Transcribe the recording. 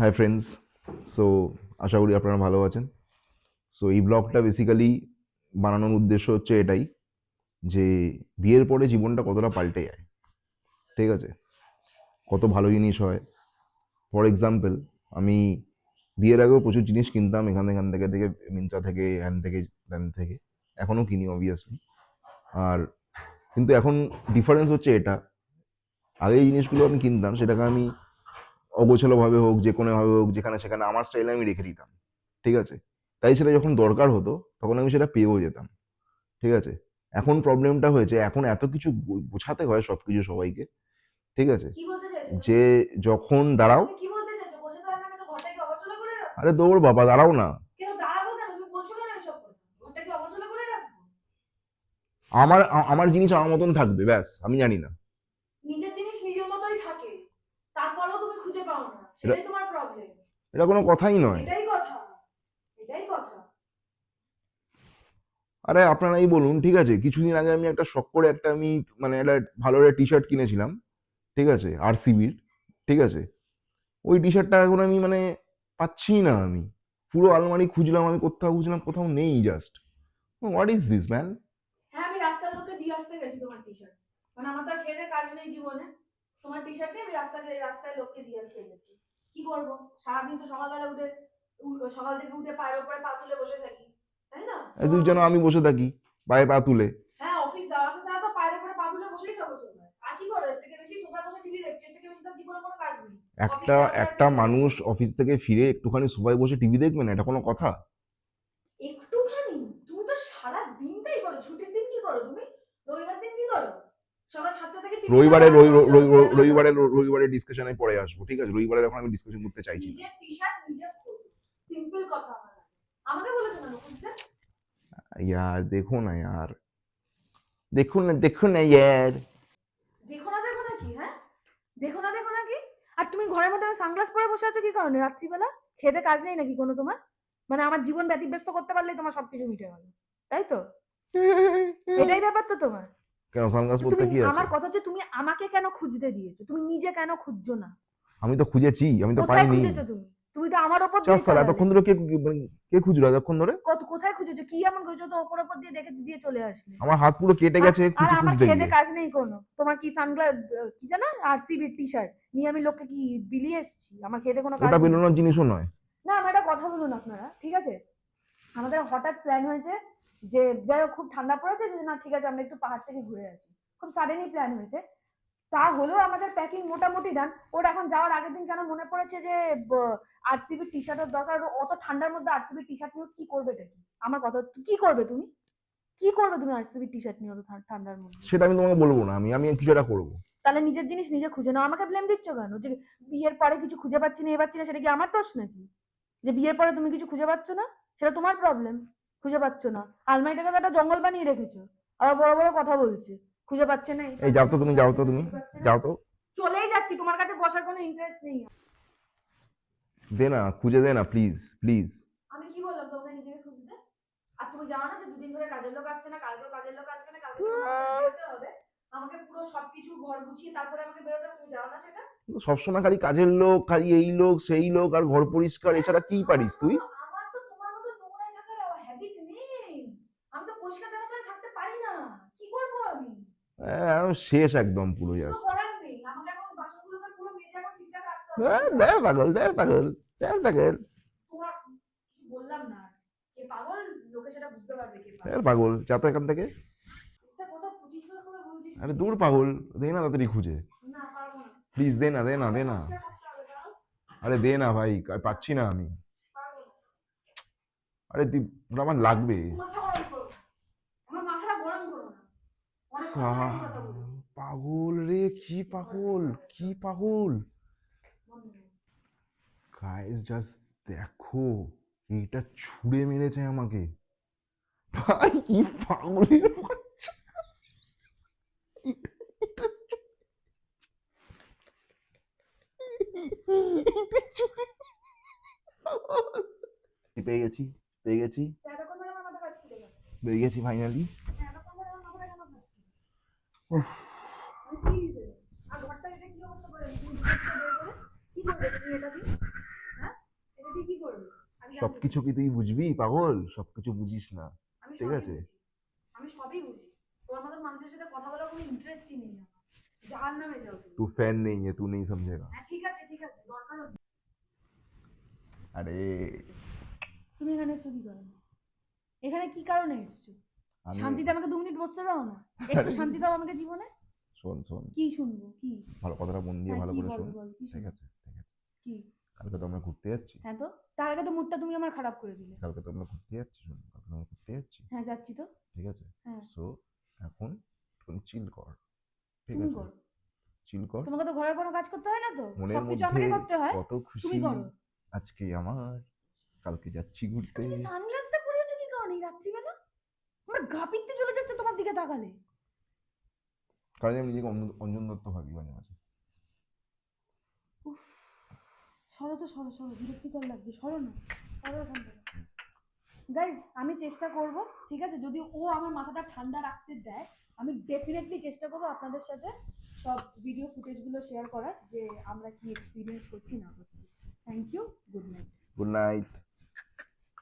Hi friends so আশা করি আপনারা ভালো আছেন। সো এই ব্লগটা বেসিক্যালি বানানোর উদ্দেশ্য হচ্ছে এটাই যে, বিয়ের পরে জীবনটা কতটা পাল্টে যায়। ঠিক আছে? কত ভালো জিনিস হয়। ফর এক্সাম্পল আমি বিয়ের আগেও প্রচুর জিনিস কিনতাম এখান এখান থেকে থেকে, মিন্ত্রা থেকে হ্যান থেকে ত্যান থেকে। এখনও কিনি অবভিয়াসলি আর কিন্তু এখন ডিফারেন্স হচ্ছে এটা। আগে এই জিনিসগুলো আমি কিনতাম, সেটাকে আমি অগোছালোভাবে হোক যে কোনোভাবে হোক যেখানে সেখানে আমার স্টাইলে আমি রেখে দিতাম ঠিক আছে? তাই সেটা যখন দরকার হতো তখন আমি সেটা পেয়েও যেতাম ঠিক আছে? এখন প্রবলেমটা হয়েছে এখন এত কিছু গোছাতে হয় সব কিছু সবাইকে ঠিক আছে? যে যখন দাঁড়াও আরে দৌড় বাবা দাঁড়াও না। আমার আমার জিনিস আমার মতন থাকবে ব্যাস আমি জানি না নিজের জিনিস নিজের মতোই থাকে তারপরেও তুমি খুঁজে পাও না। সেটাই তোমার প্রবলেম এটা কোনো কথাই নয়। এটাই কথা। এটাই কথা। আরে আপনারাই বলুন ঠিক আছে? কিছুদিন আগে আমি একটা শখ করে একটা আমি মানে একটা ভালো একটা টি শার্ট কিনেছিলাম ঠিক আছে? আর সিবির ঠিক আছে? ওই টি শার্টটা এখন আমি মানে পাচ্ছি না আমি। পুরো আলমারি খুঁজলাম আমি কোথাও খুঁজলাম কোথাও নেই just what is this man হ্যাঁ আমি রাস্তার লোককে দিয়ে আসতে গেছি তোমার টি শার্ট মানে আমার তো খেতে কাজ নেই জীবনে। তোমার টি শার্ট আমি রাস্তায় রাস্তায় লোককে দিয়ে আসতে গেছি কি করব? সারাদিন তো সকালবেলা উঠে সকাল থেকে উঠে পায়ের ওপরে পা তুলে বসে থাকি তাই না? যেন আমি বসে থাকি পায়ে পা তুলে। হ্যাঁ অফিস যাওয়া আসা ছাড়া তো পায়ের উপরে পা তুলে বসেই থাকো সোফায় আর কি করো? এর থেকে বেশি সোফায় বসে টিভি দেখছ? এর থেকে বেশি তার জীবনে কোনো কাজ নেই। একটা একটা মানুষ অফিস থেকে ফিরে একটুখানি সবাই বসে টিভি দেখবে না? এটা কোনো কথা একটুখানি তুমি তো সারা দিনটাই করো ছুটির দিন কি করো তুমি রবিবার দিন কি করো সকাল সাতটা থেকে TV রবিবারে রবিবারে রবিবারে ডিসকাশনে পরে আসব ঠিক আছে? রবিবারে এখন আমি ডিসকাশন করতে চাইছি ইয়ার দেখো না ইয়ার। দেখুন না দেখুন না ইয়ার। দেখো না দেখো না কি হ্যাঁ? দেখো না দেখো না কি? আর তুমি ঘরের মধ্যে সানগ্লাস পরে বসে আছো কি কারণে? রাত্রিবেলা? খেতে কাজ নেই নাকি কোনো তোমার? মানে আমার জীবন ব্যতিব্যস্ত করতে পারলে তোমার সবকিছু মিটে গেল। তাই তো? এটাই ব্যাপার তো তোমার। কেন সানগ্লাস পরতে কি আছে? আমার কথা হচ্ছে তুমি আমাকে কেন খুঁজতে দিয়েছ? তুমি নিজে কেন খুঁজছো না? আমি তো খুঁজেছি আমি তো পাইনি। খুঁজেছো তুমি? তুমি তো আমার ওপর দিয়ে এতক্ষণ ধরে কে মানে কে খুঁজলো? এতক্ষণ ধরে? কত কোথায় খুঁজেছো? কি এমন খুঁজেছো? তো ওপর ওপর দিয়ে দেখে দিয়ে চলে আসলে। আমার হাত পুরো কেটে গেছে আর আমার খেতে কাজ নেই কোনো। তোমার কি সানগ্লাস কি জানো আরসিবি টি শার্ট নিয়ে আমি লোককে কি বিলিয়ে এসেছি? আমার খেতে কোনো কাজ ওটা। জিনিসও নয়। না আমার একটা কথা বলুন আপনারা ঠিক আছে? আমাদের হঠাৎ প্ল্যান হয়েছে যে যাই হোক খুব ঠান্ডা পড়েছে যে না ঠিক আছে আমরা একটু পাহাড় থেকে ঘুরে আসি। খুব সাডেনই প্ল্যান হয়েছে। তা হলেও আমাদের প্যাকিং মোটামুটি ডান ওর এখন যাওয়ার আগের দিন কেন মনে পড়েছে যে আরসিবি টি শার্টের দরকার? আর অত ঠান্ডার মধ্যে আরসিবি টি শার্ট নিয়ে কি করবে এটা আমার কথা কি করবে তুমি? কি করবে তুমি আরসিবি টি শার্ট নিয়ে অত ঠান্ডার মধ্যে? সেটা আমি তোমাকে বলব না আমি আমি কিছু একটা করব। তাহলে নিজের জিনিস নিজে খুঁজে নাও। আমাকে ব্লেম দিচ্ছ কেন? যে বিয়ের পরে কিছু খুঁজে পাচ্ছি না এ পাচ্ছি না সেটা কি আমার দোষ নাকি? যে বিয়ের পরে তুমি কিছু খুঁজে পাচ্ছ না? সেটা তোমার প্রবলেম খুঁজে পাচ্ছ না। আলমারিটাকে তো একটা জঙ্গল বানিয়ে রেখেছো আবার বড় বড় কথা বলছে খুঁজে পাচ্ছে না এই যাও তো তুমি যাও তো তুমি। যাও তো। চলেই যাচ্ছি তোমার কাছে বসার কোনো ইন্টারেস্ট নেই। দে না খুঁজে দে না প্লিজ প্লিজ আমি কি বললাম তোমাকে নিজেকে খুঁজতে আর তুমি জানো না যে দুদিন ধরে কাজের লোক আসছে না কালকেও কাজের লোক আসবে না কালকে বেরোতে হবে। আমাকে পুরো সবকিছু ঘর গুছিয়ে তারপরে আমাকে বেরোতে হবে তুমি জানো না সেটা? সবসময় খালি কাজের লোক খালি এই লোক সেই লোক আর ঘর পরিষ্কার এছাড়া কি পারিস তুই আমার তো তোমার মতো নোংরায় থাকার হ্যাবিট নেই আমি তো পরিষ্কার জায়গা ছাড়া থাকতে পারি না কি করব আমি হ্যাঁ, শেষ একদম পুরো কিছু জাস্ট তো করার নেই আমাকে এখন বাসনগুলোকে পুরো মেজে এখন ঠিকঠাক রাখতে হবে। হ্যাঁ, দেখ পাগল দেখ পাগল দেখ পাগল। পাগল? পাগল। দেখ পাগল যা তো এখান থেকে। আরে দূর পাগল দে না তাড়াতাড়ি খুঁজে। প্লিজ দে না দে না দে না। আরে দে না ভাই পাচ্ছি না আমি। আরে আমার লাগবে মাথা গরম করো না। আমার মাথাটা গরম করো না অনেক কথা সাহ, বেশি কথা বলো। পাগল রে কি পাগল কি পাগল। গাইস জাস্ট দেখো এইটা ছুঁড়ে মেরেছে আমাকে ভাই কি পাগলের বাচ্চা এটা এটা পেয়ে গেছি পেয়ে গেছি? পেয়ে গেছি ফাইনালি সবকিছু কি তুই বুঝবি পাগল সবকিছু বুঝিস না আমি ঠিক সবই আছে। বুঝি। আমি সবই বুঝি তোমার মতো মানুষের সাথে কথা বলার কোনো ইন্টারেস্টই নেই আমার জাহান নামে যাও তুমি तू फैन नहीं है तू नहीं समझेगा হ্যাঁ ঠিক আছে ঠিক আছে দরকার হলে আরে তুমি এখানে এসছো কি কারণে এখানে কি কারণে এসছো আমি শান্তিতে আমাকে দু মিনিট বসতে দাও না। একটু শান্তি দাও আমাকে জীবনে। শোন শোন। কি শুনব? কি? ভালো কথাটা মন দিয়ে হ্যাঁ, ভালো করে শোন। ঠিক আছে ঠিক আছে। কি? কালকে তো আমরা ঘুরতে যাচ্ছি। হ্যাঁ তো? তার আগে তো মুডটা তুমি আমার খারাপ করে দিলে। কালকে তো আমরা ঘুরতে যাচ্ছি শোন কালকে আমরা ঘুরতে যাচ্ছি। হ্যাঁ যাচ্ছি তো। ঠিক আছে? হ্যাঁ। সো এখন একটুখানি চিল কর। ঠিক আছে? চিল কর। তোমাকে তো ঘরের কোনো কাজ করতে হয় না তো? সবকিছু আমাকে করতে হয়। কত খুশি তুমি করো। আজকে আমার। কালকে যাচ্ছি ঘুরতে। তুমি সানগ্লাসটা পরে আছো কি কারণে? এই রাত্রিবেলা? আমার গা পিত্তে চলে যাচ্ছে তোমার দিকে তাকালে। কারণ আমি নিজেকে অঞ্জন- দত্ত ভাবি মাঝে মাঝে। উফ সরো তো সরো সরো বিরক্তিকর লাগছে সরো না সরো এখান থেকে। গাইজ আমি চেষ্টা করব ঠিক আছে? যদি ও আমার মাথাটা ঠান্ডা রাখতে দেয় আমি ডেফিনেটলি চেষ্টা করব আপনাদের সাথে সব ভিডিও ফুটেজগুলো শেয়ার করার যে আমরা কি এক্সপিরিয়েন্স করছি না করছি। Thank you good night good night